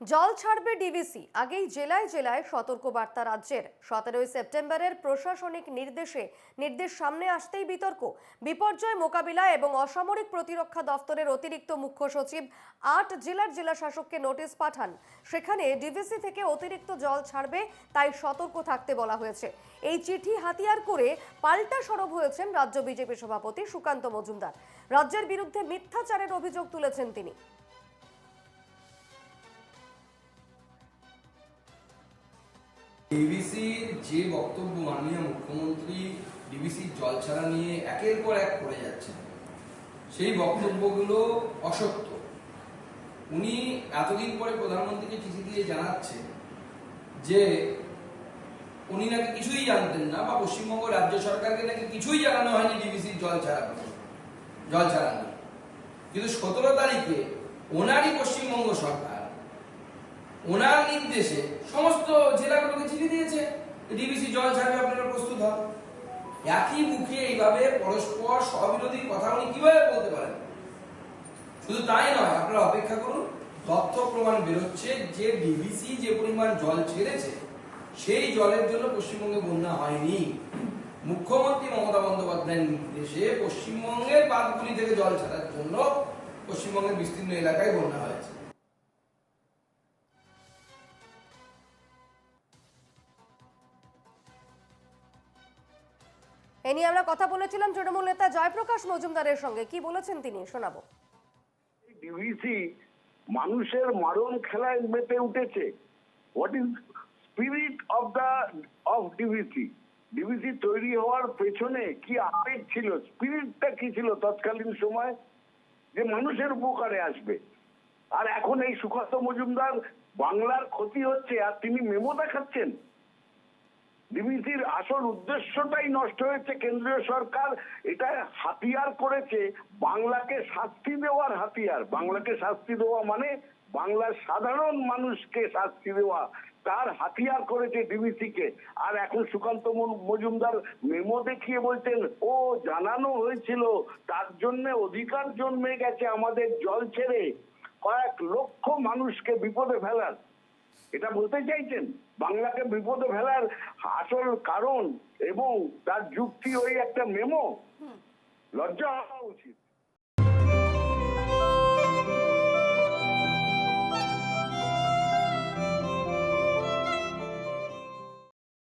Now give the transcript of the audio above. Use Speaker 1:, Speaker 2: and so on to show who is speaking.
Speaker 1: জল ছাড়বে ডিভিসি আগেই জেলায় জেলায় সতর্কবার্তা রাজ্যের। সতেরোই সেপ্টেম্বরের প্রশাসনিক নির্দেশে, নির্দেশ সামনে আসতেই বিতর্ক। বিপর্যয় মোকাবিলা এবং অসামরিক প্রতিরক্ষা দফতরের অতিরিক্ত মুখ্য সচিব আট জেলার জেলা শাসককে নোটিশ পাঠান। সেখানে ডিভিসি থেকে অতিরিক্ত জল ছাড়বে, তাই সতর্ক থাকতে বলা হয়েছে। এই চিঠি হাতিয়ার করে পাল্টা সরব হয়েছেন রাজ্য বিজেপি সভাপতি সুকান্ত মজুমদার। রাজ্যের বিরুদ্ধে মিথ্যাচারের অভিযোগ তুলেছেন তিনি।
Speaker 2: ডিবিসির যে বক্তব্য মাননীয় মুখ্যমন্ত্রী ডিবিসির জল ছাড়া নিয়ে একের পর এক করে যাচ্ছেন, সেই বক্তব্যগুলো অসত্য। উনি এতদিন পরে প্রধানমন্ত্রীকে চিঠি দিয়ে জানাচ্ছেন যে উনি নাকি কিছুই জানতেন না বা পশ্চিমবঙ্গ রাজ্য সরকারকে নাকি কিছুই জানানো হয়নি ডিবিসির জল ছাড়া জল ছাড়া নিয়ে। কিন্তু সতেরো তারিখে ওনারই পশ্চিমবঙ্গ সরকার ওনার নির্দেশে সমস্ত জেলাগুলোকে চিঠি দিয়েছে ডিবিসি জল ছাড়বে আপনারা প্রস্তুত হন। একই মুখে এইভাবে পরস্পর স্ববিরোধী কথা উনি কীভাবে বলতে পারেন? শুধু তাই নয়, আপনারা অপেক্ষা করুন, তথ্য প্রমাণ বেরোচ্ছে যে ডিবিসি যে পরিমাণ জল ছেড়েছে, সেই জলের জন্য পশ্চিমবঙ্গে বন্যা হয়নি। মুখ্যমন্ত্রী মমতা বন্দ্যোপাধ্যায়ের নির্দেশে পশ্চিমবঙ্গের বাঁধগুলি থেকে জল ছাড়ার জন্য পশ্চিমবঙ্গের বিস্তীর্ণ এলাকায় বন্যা হয়েছে।
Speaker 1: এ নিয়ে আমরা কথা বলেছিলাম তৃণমূল নেতা জয়প্রকাশ মজুমদারের সঙ্গে। কি বলেছেন তিনি? শোনাবো।
Speaker 3: ডিভিসি মানুষের মারণ খেলায় মেতে উঠেছে। What is spirit of the of DVC DVC তৈরি হওয়ার পেছনে কি আবেগ ছিল? স্পিরিটটা কি ছিল তৎকালীন সময়? যে মানুষের উপকারে আসবে। আর এখন এই সুকান্ত মজুমদার বাংলার ক্ষতি হচ্ছে, আর তিনি মেমো দেখাচ্ছেন? ডিবিসির আসল উদ্দেশ্যটাই নষ্ট হয়েছে কেন্দ্রীয় সরকার। এটা হাতিয়ার করেছে বাংলাকে শাস্তি দেওয়ার হাতিয়ার। বাংলাকে শাস্তি দেওয়া মানে বাংলার সাধারণ মানুষকে শাস্তি দেওয়া। তার হাতিয়ার করেছে ডিবিসি কে আর এখন সুকান্ত মজুমদার মেমো দেখিয়ে বলছেন, ও, জানানো হয়েছিল। তার জন্য অধিকার জন্মে গেছে আমাদের জল ছেড়ে। কয়েক লক্ষ মানুষকে বিপদে ফেলার এটা বলতে চাইছেন? বাংলাকে বিপদ ফেলার আসল কারণ এবং তার যুক্তি ওই একটা মেমো? লজ্জা হওয়া উচিত।